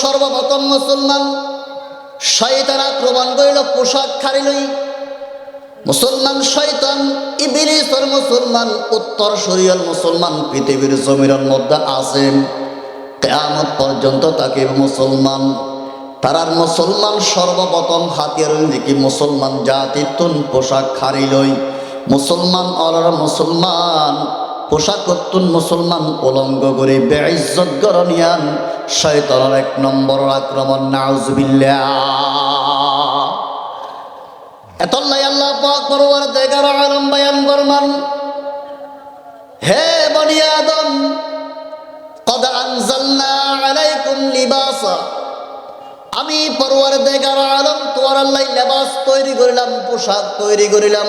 সর্বপ্রথম মুসলমান। শয়তান আক্রমণ করিল, পোশাক মুসলমান শয়তান ইবিলিসর মুসলমান, উত্তর মুসলমান, পৃথিবীর মধ্যে কেয়ামত পর্যন্ত তাকে মুসলমান। তারার মুসলমান সর্বপ্রথম হাতিয়ার দিকে মুসলমান জাতির তুন পোশাক খারিলই। মুসলমান অলার মুসলমান পোশাকত্তুন মুসলমান উলঙ্গ করে বেআইজত গরনিয়ান শয়তলার এক নম্বর আক্রমণ নাউজবিল্লা এতল্লাই আল্লাহ পাক পরওয়ার দেগার আলম বায়ান গরমান হে বনি আদম, কদ আনজালনা আলাইকুম লিবাসা। আমি পরওয়ার দেগার আলম তোয়ার আল্লাহ লেবাস তৈরি করিলাম, পোশাক তৈরি করিলাম।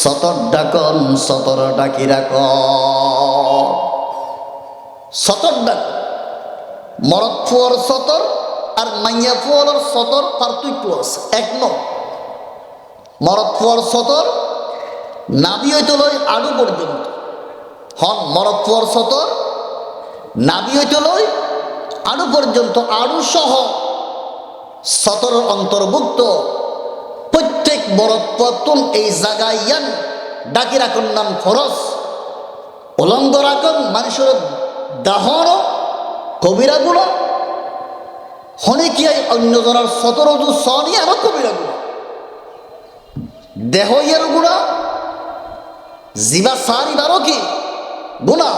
সতর ডাকন, সতর ডাকি রাখ সতর ডাক। মরদ ফুয়ার সতর আর মাইয়া ফুয়ার সতর পার্থক্য আছে, এক ন মরদ ফুয়ার সতর নাবি হইতে লই আড়ু পর্যন্ত। হন, মরদ ফুয়ার সতর নাবি হইতে লই আড়ু পর্যন্ত, আড়ু সহ সতর অন্তর্ভুক্ত প্রত্যেক বরত্তন এই জায়গায় ইয়ান। ডাকি রাখুন নাম ফরস উলঙ্গ রাখুন মানুষের দাহন, কবিরাগুলো। হনিকিয়াই অন্যজনের সতর দু সনি আরও কবিরাগুলো? দেহ ইয়ার গুণা জিবা সারি বারো কি গুণা?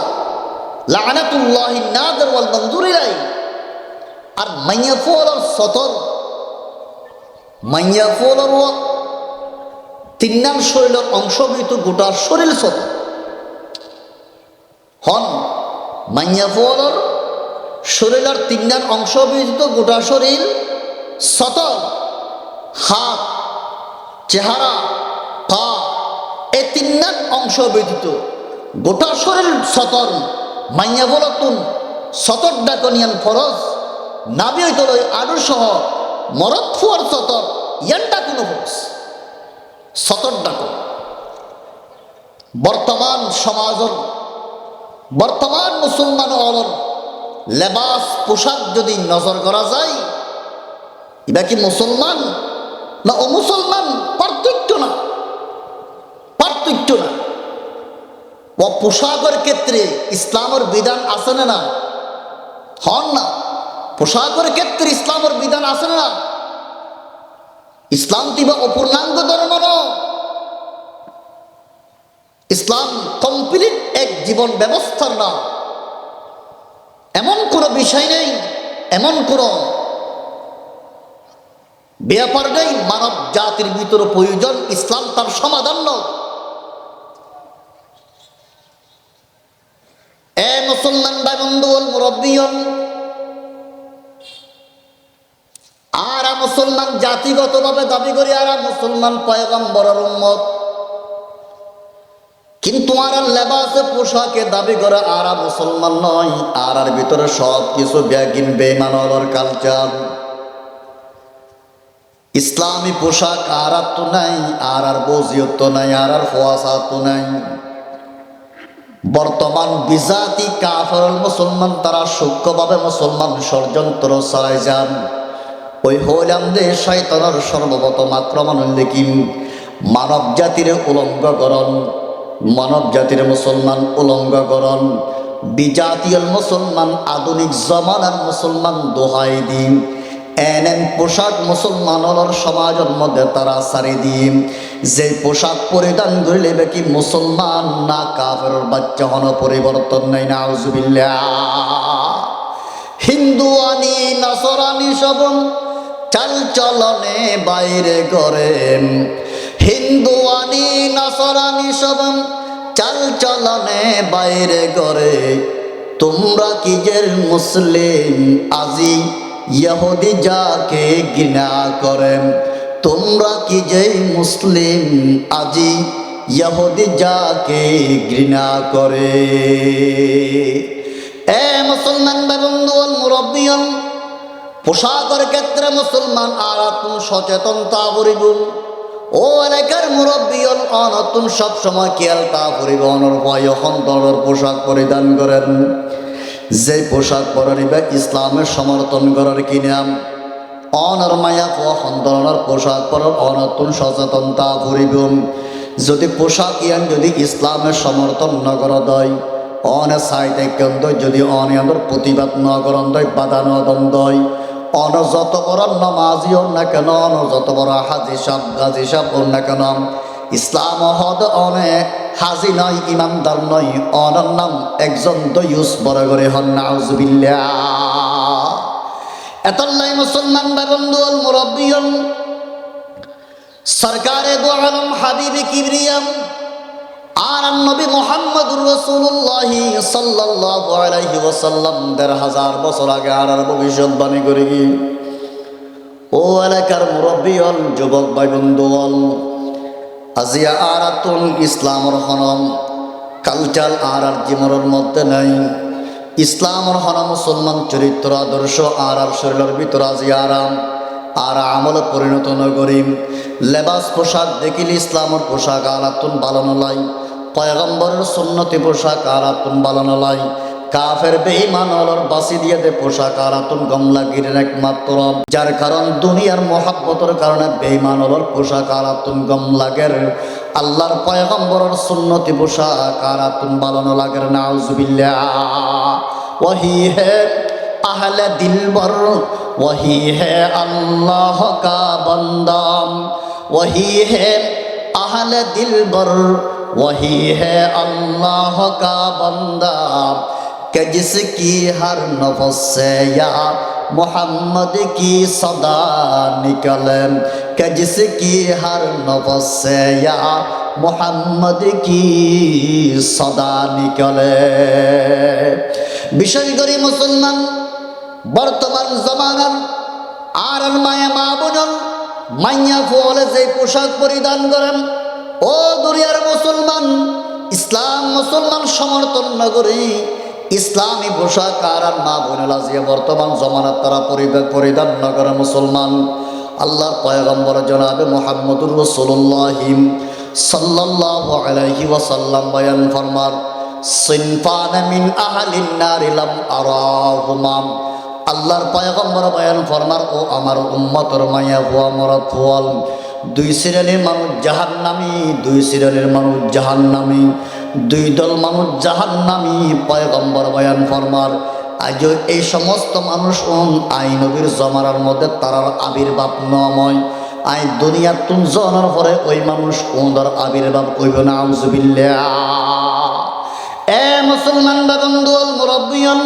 লানাতুল্লাহ নাদের ওয়াল মঞ্জুরিরাই আর মাইয়া ফোলার সতর মাইয়া ফোলার তিন নাম শরীরের অংশ বিহিত গোটা শরীর সতর হন মাইয়া ফোলার শরীরের তিন নাম অংশ বিহিত গোটা শরীর সতর হাত, চেহারা, পা, এই তিন নাম অংশ ব্যতীত গোটা শরীর সতর মাইয়া বলতুন সতর ডাকনিয়ান ফরজ। নাবি হইত আডু সহ মরদ ফুয়ার সতর ইয়ানটা কোনো ফরজ সতর ডাক বর্তমান সমাজর বর্তমান মুসলমান অলর লেবাস পোশাক যদি নজর করা যায় এটা কি মুসলমান না অমুসলমান? পার্থক্য না। পার্থক্য না। ও পোশাকের ক্ষেত্রে ইসলামের বিধান আছে না হন না। পোশাকের ক্ষেত্রে ইসলামের বিধান আছে না? ইসলাম তিবা অপূর্ণাঙ্গ ধর্ম ইসলাম কমপ্লিট এক জীবন ব্যবস্থার না এমন কোনো বিষয় নেই, এমন কোনো ব্যাপার নেই, মানব জাতির ভিতরে প্রয়োজন ইসলাম তার সমাধান নয় এ মুসলমান ভাই বন্ধু মুরব্বীন আর মুসলমান জাতিগতভাবে দাবি করি, আর মুসলমান পয়গম্বরের উম্মত। কিন্তু আর লেবাসে পোশাকে দাবি করে আর মুসলমান নয়, আর আর ভিতরে সব কিছু ব্যাগিন বেমানর কালচার ইসলামী পোশাক আর আর তো নাই, আর আর বজিয়ত নাই, আর আর ফোয়াশা তো নাই। বর্তমান বিজাতি কাফরল মুসলমান, তারা সূক্ষ্মভাবে মুসলমান ষড়যন্ত্র চালায় যান। ওই হইলাম যে শয়তনের সর্বপ্রথম আক্রমণ দেখি মানব জাতির উলঙ্গকরণ, মানব জাতির মুসলমান উলঙ্গকরণ, বিজাতীয় মুসলমান, আধুনিক জমানার মুসলমান দোহাই দিন এন পোশাক মুসলমানের সমাজের মধ্যে তারা সারি দিন যে পোশাক পরিধান করিলে কি মুসলমান না, কাফের বাচ্চা হন পরিবর্তন নাই না হিন্দু আনি নসরানি সব চাল চলনে বাইরে করেন। হিন্দু আনি নসরানি সব চাল চলনে বাইরে করে। তোমরা কি যে মুসলিম, আজি ইহুদি যাকে ঘৃণা করেন, তোমরা কি যে মুসলিম, আজি ইহুদি যাকে ঘৃণা করে। এ মুসলমান বন্ধুল মুরব্বিয়ন পোশাকের ক্ষেত্রে মুসলমান আর সচেতন তা করিব ও এলাকার মুরব্বিয়ন অনতুন সব সময় খেয়াল তা করিব। অনর ভয় সন্তরের পোশাক পরিধান করেন। যে পোশাক পরিবে ইসলামের সমর্থন করার কি নাম অনর মায়া ও সন্তরণের পোশাক পরার অনতুন সচেতন তা করিব যদি পোশাক ইয়ান, যদি ইসলামের সমর্থন নগর দয় অনে সাইতে কেন্দ্র যদি অনিয়মের প্রতিবাদ নগরণ দয় বাধা নদন দয় অন যত বড় নমাজি না কেন? অন যত বড় হাজি সাহ গাজী সাহ হন না কেন? ইসলাম হদ অনে হাজি নয় ইমানদার নয়, অনর নাম একজন দয়ুস বড় করে হন নাউজুবিল্লা এতল্লাই মুসলমান বা বন্ধু মুরব্বিয়ন সরকারে দো আলম হাবিবি কিবরিয়াম আর নবী মোহাম্মদুর রসুল্লাহ সাল্লাল্লাহু আলাইহি ওয়াসাল্লাম দেড় হাজার বছর আগে আর আর ভবিষ্যৎবাণী করে কি? ও এলাকার মুরব্বী হল যুবক ভাই বন্ধু হল আজিয়া আর আতুন ইসলামর হনম, কালচার আর আর জীবনের মধ্যে নাই। ইসলামর হন মুসলমান চরিত্র, আদর্শ আর আর শরীরের ভিতর আজি আরাম, আর আমল পরিণত নগরীম। লেবাস পোশাক দেখিলে ইসলামের পোশাক আর আতুন বালানো লাই পয়গম্বরের সুন্নতি পোশাক আর আতুন বালানো লাই কাফের বেঈমান অলর বাসি দিয়ে দে পোশাক আর আতুন গমলাগিরির একমাত্র যার কারণ দুনিয়ার মহাব্বতের কারণে বেঈমান অলর পোশাক আর আতুন গমলাগের। আল্লাহর পয়গম্বরের সুন্নতি পোশাক আর আতুন বালানো লাগের নাউজুবিল্লা ওহি হে আহলে দিলবর ওহি হে আল্লাহ কা বন্দম ওহি হে আহলে দিলবর वही है अल्लाह का बंदा कि जिसकी हर नफस से या मोहम्मद की सदा निकले कि जिसकी हर नफस से या मोहम्मद की सदा निकले বিশেষ করে মুসলমান বর্তমান জমানার আর আর মায়া মা বোনন মাইয়া ফলে যে পোশাক পরিধান করেন ও দুনিয়ার মুসলমান, ইসলাম মুসলমান সমর্থন না করে, ইসলামী পোশাক আর মা বোনেরা যে বর্তমান জমানার তারা পরিধান না করে মুসলমান। আল্লাহর পয়গম্বর জনাবে মোহাম্মদুর রসুল্লাহিম সাল্লাল্লাহু আলাইহি ওয়াসাল্লাম বয়ান ফরমার, সিনফান মিন আহলিন নার লাম আরাহুমাম আল্লাহর পয়গম্বর বয়ান ফরমার, ও আমার উম্মতর মায়া হুয়া মরা ফুয়াল দুই সিরিয়ালের মানুষ জাহান নামি দুই সিরিয়ালের মানুষ জাহান নামি দুই দল মানুষ জাহান নামি পয়গম্বর বয়ান ফরমার। আজ এই সমস্ত মানুষ আইনবীর জমারার মধ্যে তারার আবির্ভাব নময়। আই দুনিয়া তুম জনার পরে ওই মানুষ কোনদার আবির্ভাব কইব না এ মুসলমান বাবন্দুল মুরব্বিয়ন,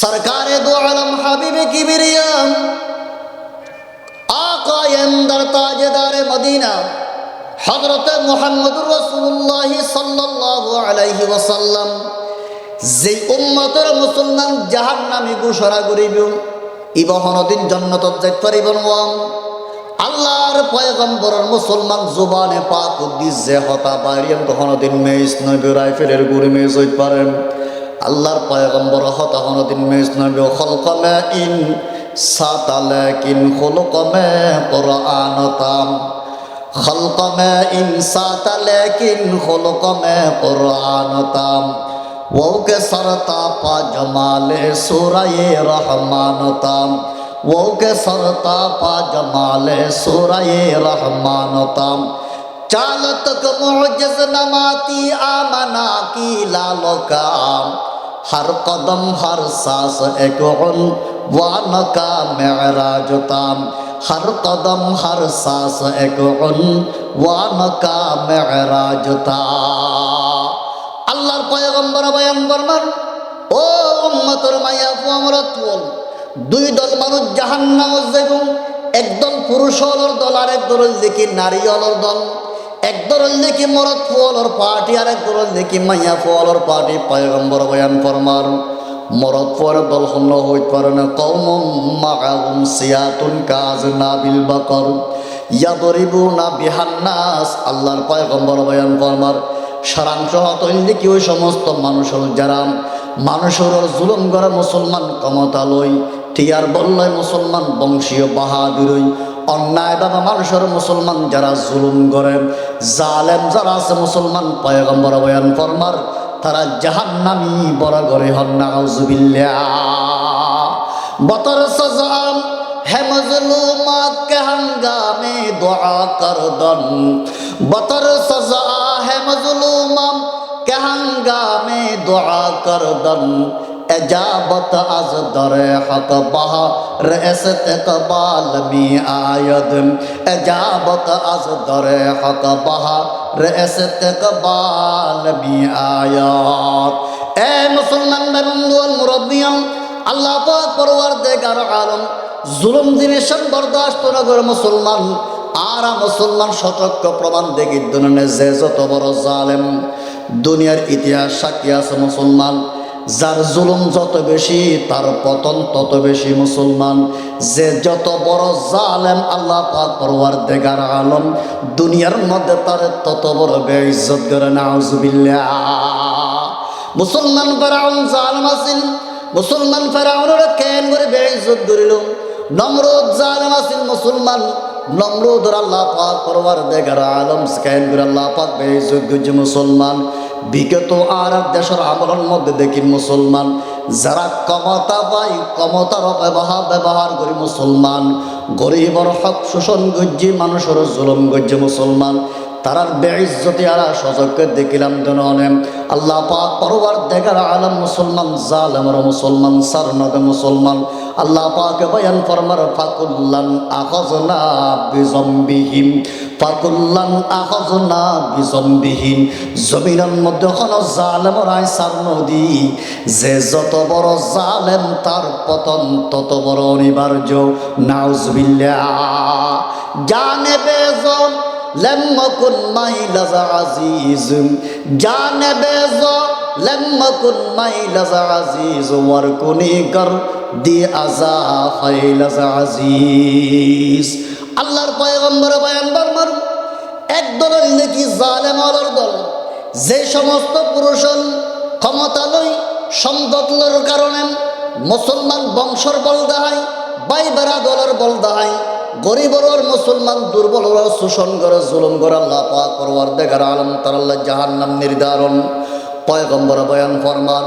সরকারে দু আলম হাবিবে কিবিরিয়াম কায়েম দার তাজেদারে মদিনা। হজরত মোহাম্মদুর রসুল্লাহ সাল্লাহ আলাইহি ওসাল্লাম যেই উম্মতের মুসলমান যাহার নামে ঘোষণা করিব ইবহনদিন জন্নত যাই পারিবন ওয়াম, আল্লাহর পয়গম্বরের মুসলমান জুবানে পাক উদ্দিস যে হতা পারিয়াম কখনদিন মেস নবী রাইফেলের গুড়ি মেস হইতে পারেন আল্লাহর পয়গম্বর হতা হনদিন মেস নবী খলকমে ইন سات لیکن خلق میں قرآن تام خلق میں ان سات لیکن خلق میں قرآن تام وہ کے سر تا پا جمال سورہ رحمان تام وہ کے سر تا پا جمال سورہ رحمان تام چال تک معجز نماتی آمنا کی لالو کام ہر قدم ہر سانس ایک علم وانا کا معراج تام ہر قدم ہر سانس ایک علم وانا আল্লাহর পয়গম্বর বয়ান বর্মান ও উম্মতর মাইয়া ফুয়ামরাত দুই দল মানুষ জাহান্নাম যেগুন একদল পুরুষ অলর দল আর একদল হল দেখি নারী অলর দল। এক দরল দেখি মরদ ফুয়ালর পার্টি আর এক দরল দেখি মাইয়া ফুয়ালর পার্টি। পয়গম্বর বয়ান ফরমার মরদ ফুয়ার দল হন্য হইত পারে না। কৌম মাগাগুম সিয়াতুন কাজ না বিল বাকর, ইয়াদরিবু না বিহান্নাস আল্লাহর পয়গম্বর বয়ান ফরমার সারাংশ হতইলি কি ওই সমস্ত মানুষের যারা মানুষের জুলুম করে মুসলমান ক্ষমতা লই টিয়ার বললয় মুসলমান বংশীয় বাহাদুরই অন্যায়ভাবে মানুষের মুসলমান যারা জুলুম করে, জালেম যারা আছে মুসলমান, পয়গম্বর বয়ান ফরমার, তারা জাহান্নামি বড় করে হন্নাউজুবিল্লা বতর সজাম, হে মজলুমাত, কে হাঙ্গামে দোয়া কর দন। বতর সজা হে মজলুমাম, কে হাঙ্গামে দোয়া কর এজাবত আজ দরে হত বাহার এসতকবাল মি আয়দ এজাবত আজ দরে হত বাহার এসতকবাল মি আয়াত এ মুসলমান বন্ধু আল মুরাব্বিয়াম আল্লাহ পাক পরওয়ারদিগার আলম, জুলুম জিনিসন বরদাশত নগর মুসলমান, আর মুসলমান সতর্ক প্রমাণ দেখি দুনিয়ার ইতিহাস সাক্ষী আছে মুসলমান যার জুলুম যত বেশি, তার পতন তত বেশি মুসলমান। যে যত বড় জালেম আল্লাহ পাক পরওয়ার দেগার আলম, দুনিয়ার মধ্যে তার তত বড় বেইজ্জত করে, নাউজুবিল্লাহ। মুসলমান ফেরাউন জালেম আছেন, মুসলমান ফেরাউনের কেন করে বেইজ্জত করিল? নমরুদ জালেম আছেন, মুসলমান। নমরুদ আল্লাহ পাক পরবার দেখার আলম স্ক্যান করে আল্লাহ পাক বেইজ্জত করছে মুসলমান? বিগত আর দেশের আমলের মধ্যে দেখি মুসলমান, যারা ক্ষমতা পাই ক্ষমতার ব্যবহার ব্যবহার করি মুসলমান। গরিবর হক শোষণ গজ্জি, মানুষের জুলুম গজ্জি মুসলমান। তারার বেইজ্জতি আরা সজগকে দেখিলাম দননে আল্লাহ পাক পরবার দেখার আলম মুসলমান জালেমর মুসলমান সারনদ মুসলমান। আল্লাহ পাক বয়ান ফরমার ফাকুল্লান আখজনা বিজম্বিহিম ফাকুল্লান আখজনা বিজম্বিহিম জমিনের মধ্যে কোন জালেমর আই সারনদি যে যত বড় জালেম তার পতন তত বড় অনিবার্য নাউজবিল্লাহ জানে বেজম لم يكن ميلز عزيز جان بیزو لم يكن ميلز عزيز ورکنی کر দি আজা ফাইলাজা আল্লাহর পয়গম্বর বয়ান বর্মর একদল নাকি জালেম আলোর দল, যে সমস্ত পুরুষন ক্ষমতালয় সমদলর কারণে মুসলমান বংশর বলদা দেয় বাই বেড়া দলের বল দেয় গরিবর মুসলমান দুর্বল শোষণ করে, জুলুম করে আল্লাহ পাক পরওয়ার দেখার আলম তার আল্লাহ জাহান্নাম নির্ধারণ। পয়গম্বর বয়ান ফরমান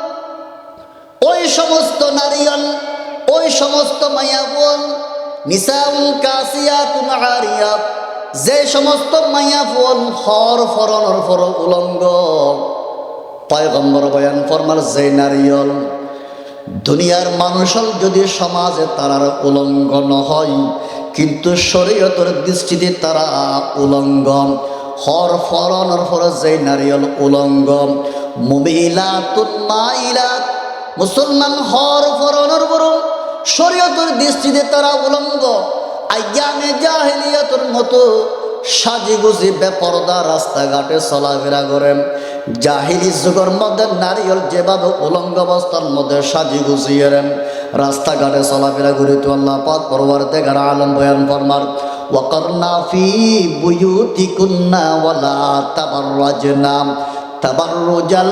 ওই সমস্ত নারীগণ, ওই সমস্ত মায়াবন নিসাউন কাসিয়াতুন আরিয়াত যে সমস্ত মায়াবন হর ফরনর ফর উলঙ্গ। পয়গম্বর বয়ান ফরমার, যে নারীয়ল দুনিয়ার মানুষল যদি সমাজে তারার উলঙ্ঘন হয় কিন্তু শরীয়তের দৃষ্টিতে তারা উলঙ্ঘন হর ফরনর ফর যে নারিয়ল উলঙ্ঘন মুমিলা তুন্মাইলাত মুসলমান হর ফরনর বড় শরীয়তের দৃষ্টিতে তারা উলঙ্গ। আজ্ঞানে জাহেলিয়াতের মতো সাজি গুজি বেপরদা রাস্তাঘাটে চলাফেরা করেন। জাহিলি যুগের মধ্যে নারিয়ল যেভাবে উলঙ্গ অবস্থার মধ্যে সাজি গুছিয়েন রাস্তাঘাটে চলাফেরা ঘুরে তো আল্লাহ পাক পরবার দেখার আলম বয়ান ফরমার, ওয়াকরনা ফি বুয়ুতি কুন্না ওয়ালা তাবাররাজনা, তাবাররুজাল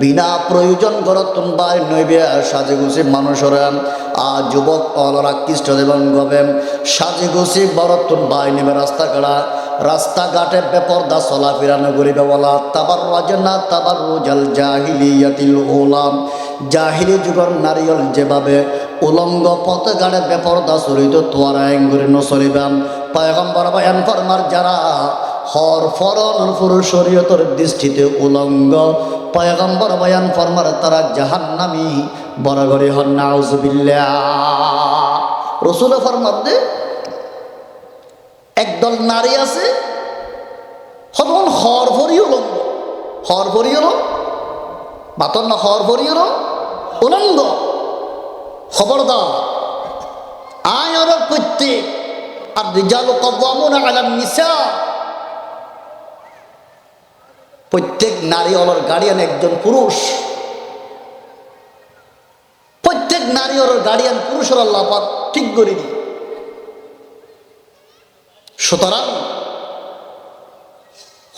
বিনা প্রয়োজন গরতন বাই নইবে সাজে গুছি মানুষরা। আ যুবক অলরা কৃষ্ট দেবন গবে। সাজে গুছি বরতন বাই নেবে রাস্তা কাড়া। রাস্তাঘাটে বেপরদা চলাফেরা নগরিবে বলা তাবার রাজনা তাবার রোজাল জাহিলিয়াতিল ওলাম জাহিলি যুগর নারিয়ল যেভাবে উলঙ্গ পথ গাড়ে বেপরদা চলিত তোয়ারা এঙ্গুরি নচলিবাম পয়গম্বর বয়ান ফরমার যারা হর ফরন পুরুষ শরীয়তর দৃষ্টিতে উলঙ্গ। পয়গম্বর বয়ান ফরমার, তারা জাহান্নামি বরাগরি হন নাউজুবিল্লা রসুল ফরমার দে, একদল নারী আছে হতন হর ভরি উলঙ্গ হর ভরি হল বাতন না হর ভরি হল উলঙ্গ, খবরদার আয় ওর প্রত্যেক, আর রিজাল কব্বামুন আলাম নিসা প্রত্যেক নারী অলর গার্ডিয়ান একজন পুরুষ। প্রত্যেক নারী অলর গার্ডিয়ান পুরুষের আল্লাহ পাক, ঠিক করিনি সুতরাং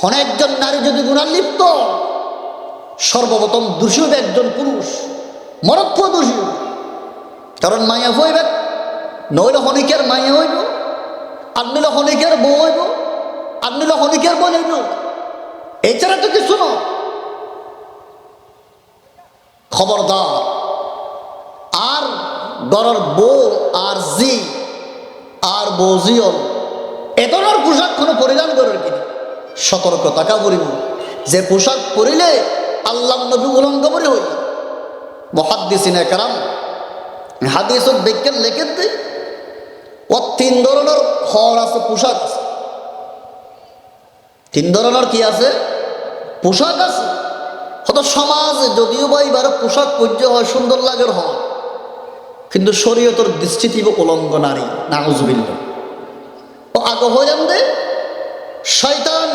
অনেকজন নারী যদি গুণার লিপ্ত, সর্বপ্রথম দোষী একজন পুরুষ মরত্ব দোষী। কারণ মায়া হইবে, নইলে হনিকের মায়া হইব, আর নিলে হনিকের বউ হইব, আর নিলে হনিকের বউ হইব। এছাড়া তো কিছু খবরদার। আর ডরার বউ, আর জি, আর বৌজিয়ল এ ধরনের পোশাক কোনো পরিধান করার কিনা? সতর্ক তাকা করিব। যে পোশাক পরিলে আল্লাহ নবী উলঙ্গ পরে হইল। মহাদ্দিসিনে কারাম হাদিস বিজ্ঞান লেখেন দে ও তিন ধরনের খড় আছে, পোশাক আছে। তিন ধরনের কি আছে? পোশাক আছে। হয়তো সমাজ যদিও বা এবার পোশাক পর্য হয়, সুন্দর লাগের হয় কিন্তু শরীয়তর দৃষ্টিতে উলঙ্গ নারী। নাউজবিল্লা ও আগে হইলেন দে শয়তান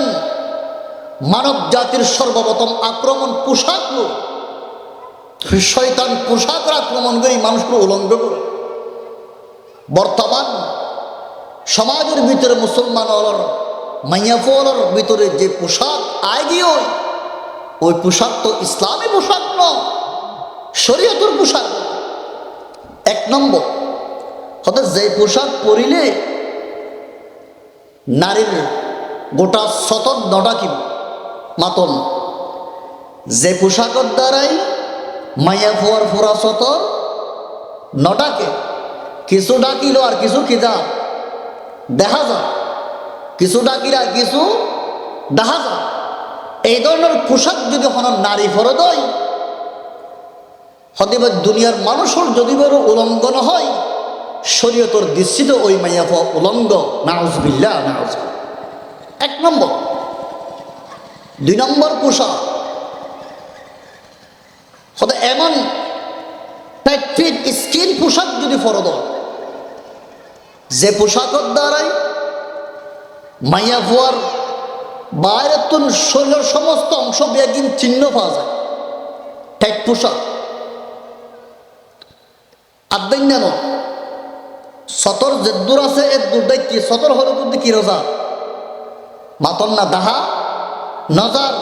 মানব জাতির সর্বপ্রথম আক্রমণ পোশাক লোক শয়তান পোশাকের আক্রমণ করে মানুষকে উলঙ্গ করে। বর্তমান সমাজের ভিতরে মুসলমান মাইয়াফলর ভিতরে যে পোশাক দিয়ে ওই পোশাক তো ইসলামী পোশাক নয়, শরীয়তর পোশাক। এক নম্বর হয়তো যে পোশাক পরিলে নারীর গোটা সতত নটাকিব মাতন। যে পোশাকের দ্বারাই মাইয়া ফুয়ার ফুরা সতর নটাকে, কিছু ডাকিল আর কিছু কিতা দেখা যায় কিছু ডাকিল আর কিছু যায় এই ধরনের পোশাক যদি হন নারী হয় হতে পারে দুনিয়ার মানুষের যদি বড় উলঙ্ঘন হয়, শরীয়তর দৃষ্টিতে ওই মাইয়া উলঙ্গ নাউজবিল্লা নাউজ এক নম্বর। দুই নম্বর পোশাক। হতে এমন ফিট স্কিন পোশাক যদি ফরদ যে পোশাকের দ্বারাই মাইয়া ফুয়ার বাইরের তুন শরীরের সমস্ত অংশ বেগিন চিহ্ন পাওয়া যায়। টাইট পোশাক। আদান্য সতর যে দূর আছে, এর দূরটাই কি? সতর হল কিন্তু কি রোজা? মাতন না দাহা, নজার।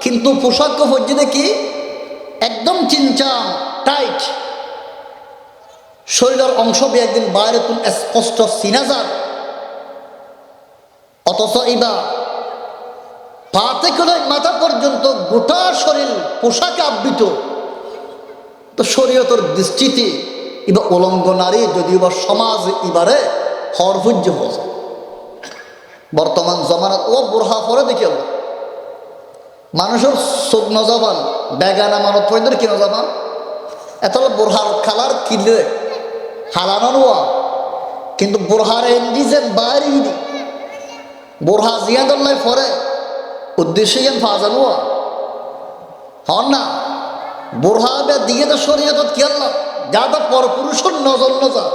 কিন্তু পোশাক পর্যন্ত কি? একদম চিনচাম টাইট। শরীরের অংশ একদিন বাইরে তুন স্পষ্ট যান অথচ ইবা পা থেকে মাথা পর্যন্ত গোটা শরীর পোশাকে আবৃত। তো শরীয়তর দৃষ্টিতে ইবা উলঙ্গ নারী যদিও বা সমাজ ইবারে হরভুজ্য হয়েছে বর্তমান জমানাত ও বুড়হা পরে দেখি আমরা। মানুষের চোখ নজাবান বেগানা মানত পয়দের কি নজাবান এত বুড়হার খালার কিলে হালানো কিন্তু বুড়হার এন্ডিজেন বাইরে দি বুড়হা জিয়াদল্লাই পরে উদ্দেশ্যে ইয়ান ফাজানোয়া হন না বুড়হা বে দিয়ে তো শরীয়ত কি আল্লাহ? যা তো পরপুরুষের নজর নজর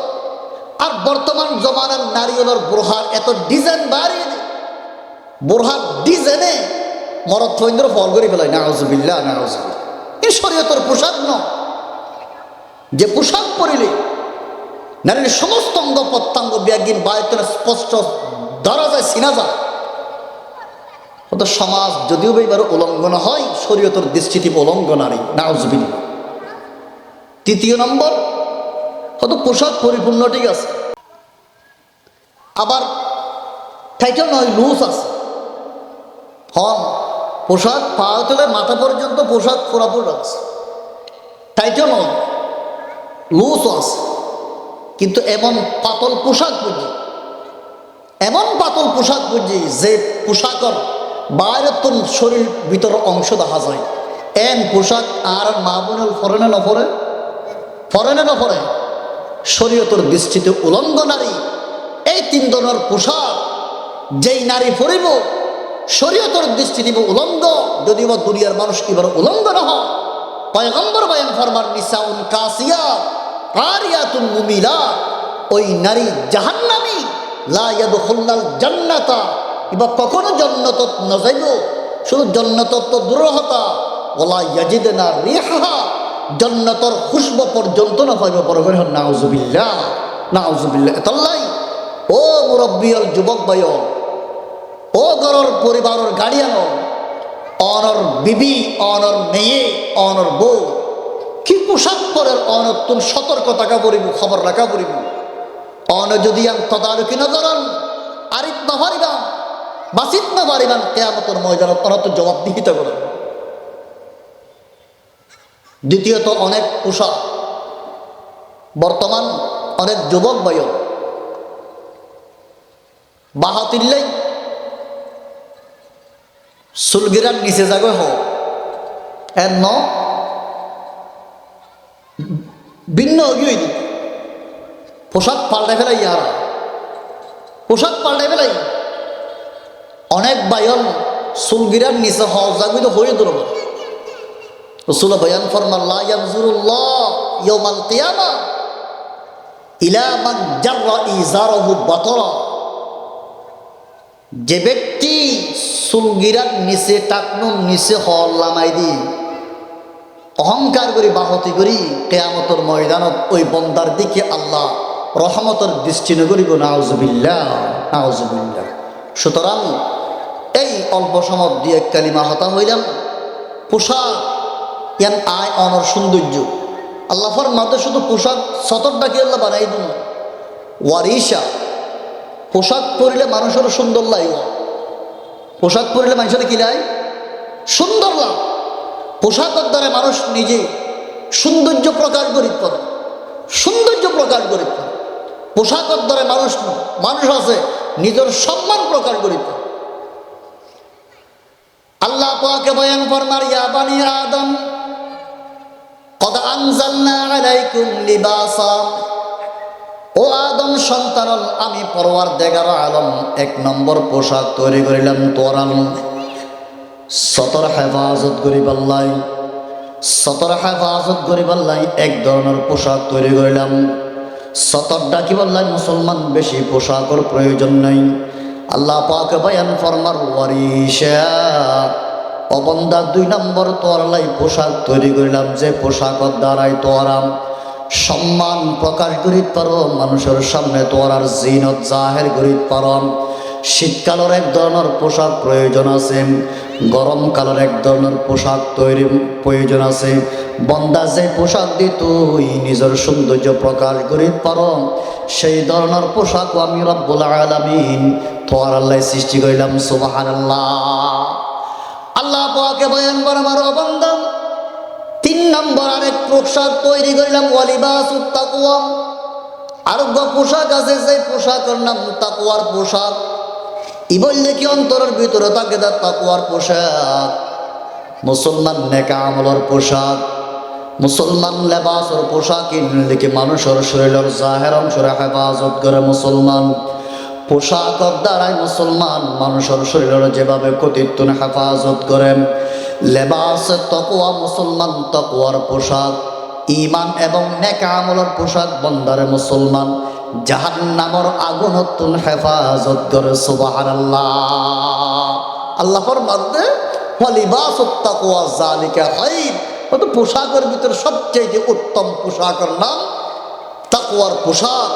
আর বর্তমান জমানার নারী হলোর বুড়হার এত ডিজাইন বাড়িয়ে দেয় বুড়হার ডিজাইনে মরদ থৈন্দ্র ফল করে ফেলায় নাউজবিল্লা নাউজবিল্লা এই শরীয়তর পোশাক ন। যে পোশাক পরিলে নারীর সমস্ত অঙ্গ প্রত্যঙ্গ ব্যাগিন বায়তনে স্পষ্ট ধরা যায় চিনা যায়। হয়তো সমাজ যদিও বা এবার উলঙ্ঘন হয়, শরীয়তর দৃষ্টিতে উলঙ্ঘনারই নাউজবিল তৃতীয় নম্বর হয়তো পোশাক পরিপূর্ণ ঠিক আছে। আবার টাইটেল নয়, লুজ আছে। হন, পোশাক পা তোলে মাথা পর্যন্ত পোশাক পুরাপুর আছে টাইটেল নয়, লুজও আছে। কিন্তু এমন পাতল পোশাক বুঝি এমন পাতল পোশাক বুঝি যে পোশাকর বাইরের তোর শরীর ভিতর অংশ দেখা যায়। এন পোশাক আর মা বোনের ফরেনে নফরে ফরেনে নফরে শরীয়তর দৃষ্টিতে উলঙ্গ নারী, এই তিন ধরনের পোশাক যেই নারী পরিব, শরীয়তর দৃষ্টি দিব উলঙ্গ যদি বা দুনিয়ার মানুষ এবার উলঙ্গ না হয়। পয়গম্বর বয়ান ফরমার নিসাউন কাসিয়া আরিয়াতুন মুমিলা ওই নারী জাহান্নামী লা ইয়াদখুলনাল জান্নাতা। ইবা কখনো জন্নত ন যাইব শুধু জন্নত তো দুরহতা ওলা ইয়াজিদনা রিহা জন্নতর খুশব পর্যন্ত না পাইব বড় করে নাউজুবিল্লাহ। নাউজুবিল্লাহ। এতল্লাই। ও মুরব্বিয়ল যুবক ভাই ও ঘরের পরিবারের গাড়িয়ান অনর বিবি, অনর মেয়ে, অনর বউ। কি পোশাক পরে অনতুন সতর্কতাকা পড়িব খবর রাখা পড়িব অন যদি আম তদারকি নজরন আরিত না বাসিত না পারিবাম কেয়ামতর ময়দানত অনত জবাবদিহিতা করেন দ্বিতীয়ত, অনেক পোশাক, বর্তমান অনেক যুবক বয় বাহাতিল্লাই সুলগিরার নিচে যাগে হ এর ন, ভিন্ন অগিয়ে পোশাক পাল্টাই ফেলাই ইয়ারা পোশাক পাল্টাই ফেলাই। অনেক বায়ন সুলগিরার নিচে হজাগুই তো হয়ে দূর রসুল বয়ান ফরমাল্লাহ ইয়ানজুরুল্লাহ ইয়াউমাল কিয়ামা ইলা মান জাররা ইজারহু বাতরা। যে ব্যক্তি সুলগিরার নিচে, টাকনুর নিচে হল লামাই দি অহংকার করি, বাহতি করি, কেয়ামতর ময়দানত ওই বন্দার দিকে আল্লাহ রহমতর দৃষ্টি নগরিব নাউজুবিল্লা নাউজুবিল্লা সুতরাং এই অল্প সময় এক কালিমা হতা হইলাম। পোশাক, ইয়ান আয়, অনর সৌন্দর্য। আল্লাহর মাঝে শুধু পোশাক সতরটাকে আল্লাহ বানাই দিন ওয়ারিসা পোশাক পরিলে মানুষের সুন্দর লাগব পোশাক পরিলে মানুষের কি লাই সুন্দর লাভ পোশাকের দ্বারা মানুষ নিজে সৌন্দর্য প্রকাশ করিত পারে সৌন্দর্য প্রকাশ করিত পারে পোশাকের দ্বারা মানুষ মানুষ আছে, নিজের সম্মান প্রকাশ করিত। আল্লাহ পাকে বয়ান ফরমার, ইয়া বানি আদম, কদ আনজালনা আলাইকুম লিবাসা। ও আদম সন্তান আমি পরওয়ার দেগার আলম, এক নম্বর পোশাক তৈরি করিলাম তোরান সতর হেফাজত করি পাল্লাই সতর হেফাজত করি পাল্লাই এক ধরনের পোশাক তৈরি করিলাম। সতর ডাকি পাল্লাই মুসলমান বেশি পোশাকের প্রয়োজন নাই। আল্লাহ পাক বায়ান ফরমার, ওয়ারিশা। অবন্দা দুই নম্বর তোয়ারলাই পোশাক তৈরি করিলাম, যে পোশাকর দ্বারাই তোয়ারাম। সম্মান প্রকাশ করিত পারো, মানুষের সামনে তোয়ার জিনত জাহের করিত পারো। শীতকালের এক ধরনের পোশাক প্রয়োজন আছে। গরমকালের এক ধরনের পোশাক তৈরি প্রয়োজন আছে। বন্দা যে পোশাক দি তুই নিজের সৌন্দর্য প্রকাশ করিত পারো। সেই ধরনের পোশাক আমি রব্বুল আলামিন তোয়ার আল্লাহ সৃষ্টি করিলাম, সুবহানাল্লাহ। আল্লাহ পাকে বয়ান করে আমার অবন্দা তিন নম্বর আরেক পোশাক তৈরি করলাম, ওয়ালিবাস তাকুয়াম আরোগ্য পোশাক আছে, যে পোশাকের নাম তাকুয়ার পোশাক। ই বললে কি অন্তরের ভিতরে থাকে তার তাকুয়ার পোশাক, মুসলমান নেকা আমলের পোশাক, মুসলমান লেবাসর পোশাক কিনলে কি মানুষের শরীরের জাহের অংশের হেফাজত করে মুসলমান। পোশাকর দ্বারাই মুসলমান মানুষের শরীরের যেভাবে কতিত্ব হেফাজত করেন লেবাস তকুয়া মুসলমান তকুয়ার পোশাক ইমান এবং নেকা আমলের পোশাক বন্দারে মুসলমান। জাহান্নামর আগুন তুন হেফাজত করে সুবাহার আল্লাহর মধ্যে হলিবাস তাকুয়া জালিকা খাইর। হয়তো পোশাকের ভিতরে সবচেয়ে উত্তম পোশাকের নাম তাকুয়ার পোশাক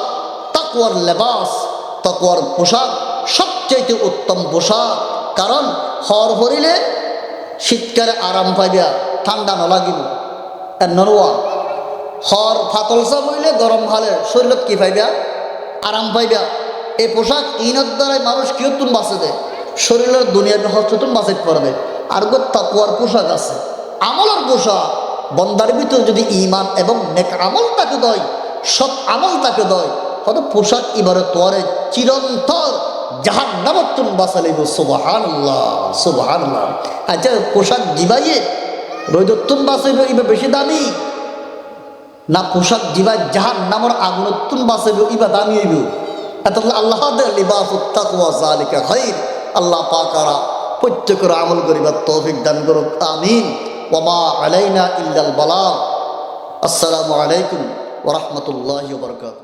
তাকুয়ার লেবাস তাকুয়ার পোশাক সবচেয়ে উত্তম পোশাক। কারণ হর হরিলে শীতকালে আরাম পাইবা, ঠান্ডা নলাগিব এর নরওয়া হর ফাতলসা বইলে গরম হালে শরীরত কি পাইবা? আরাম পাইবা। এই পোশাক ইনত দ্বারাই মানুষ কিয়তুন বাঁচে দেয় শরীরের দুনিয়ার হস্ততুন বাঁচাইতে পারবে আর গো তাকুয়ার পোশাক আছে। আমলের পোশাক। বন্দার ভিতর যদি ইমান এবং নেক আমল তাকে দয়, সৎ আমল তাকে দয়, হয়তো পোশাক এবারে তোয়ারে চিরন্তর জাহান নামত্তুন বাঁচালিব সুবাহান সুবাহান আচ্ছা পোশাক দিবাইয়ে রৈদত্তুন বাঁচাইব ইবা বেশি দামি। না পোশাক দিবা জাহান নামর আগুনত্তুন বাঁচাইব, ইবা দামি হইব। এত আল্লাহ জালিকা খাইর। আল্লাহ পাকারা প্রত্যেকের আমল করিবার তৌফিক দান করুক, আমিন। ওমা আলাইনা ইল্লাল বালা আসসালামু আলাইকুম ওরহমতুল্লাহ বরকাত